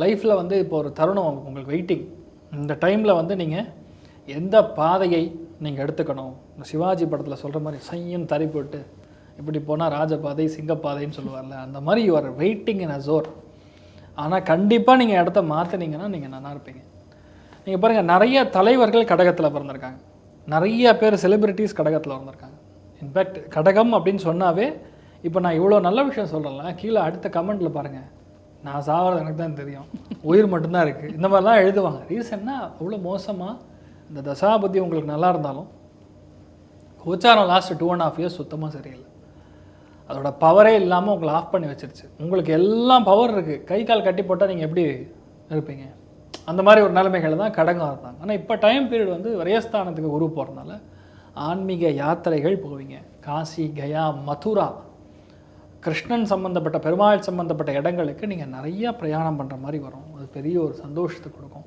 லைஃப்பில் வந்து இப்போ ஒரு தருணம் உங்களுக்கு வெயிட்டிங். இந்த டைமில் வந்து நீங்கள் எந்த பாதையை நீங்கள் எடுத்துக்கணும்? இந்த சிவாஜி படத்தில் சொல்கிற மாதிரி சையும் தறி போட்டு இப்படி போனால் ராஜபாதை சிங்கப்பாதைன்னு சொல்லுவார்ல அந்த மாதிரி யுவர் வெயிட்டிங் இன் அசோர். ஆனால் கண்டிப்பாக நீங்கள் இடத்த மாற்றினீங்கன்னா நீங்கள் நல்லா இருப்பீங்க. நீங்கள் பாருங்கள் நிறைய தலைவர்கள் கடகத்தில் பிறந்திருக்காங்க. நிறைய பேர் செலிப்ரிட்டிஸ் கடகத்தில் பிறந்திருக்காங்க இன்ஃபேக்ட் கடகம் அப்படின்னு சொன்னாவே இப்போ நான் இவ்வளோ நல்ல விஷயம் சொல்கிறேன்ல கீழே அடுத்த கமெண்ட்டில் பாருங்கள் நான் சாகிறது எனக்கு தான் தெரியும். உயிர் மட்டும்தான் இருக்குது இந்த மாதிரிலாம் எழுதுவாங்க. ரீசன்னா அவ்வளோ மோசமாக இந்த தசாபதி உங்களுக்கு நல்லா இருந்தாலும் கோச்சாரம் last two and half years சுத்தமாக சரியில்லை. அதோட பவரே இல்லாமல் உங்களை ஆஃப் பண்ணி வச்சிருச்சு. உங்களுக்கு எல்லாம் பவர் இருக்குது கை கால் கட்டி போட்டால் நீங்கள் எப்படி இருப்பீங்க? அந்த மாதிரி ஒரு நிலைமைகளை தான் கடகம் இருந்தாங்க. ஆனால் இப்போ டைம் பீரியட் வந்து விரயஸ்தானத்துக்கு குரு போகிறதுனால ஆன்மீக யாத்திரைகள் போவீங்க. காசி கயா மதுரா கிருஷ்ணன் சம்மந்தப்பட்ட பெருமாள் சம்மந்தப்பட்ட இடங்களுக்கு நீங்கள் நிறையா பிரயாணம் பண்ணுற மாதிரி வரும். அது பெரிய ஒரு சந்தோஷத்தை கொடுக்கும்.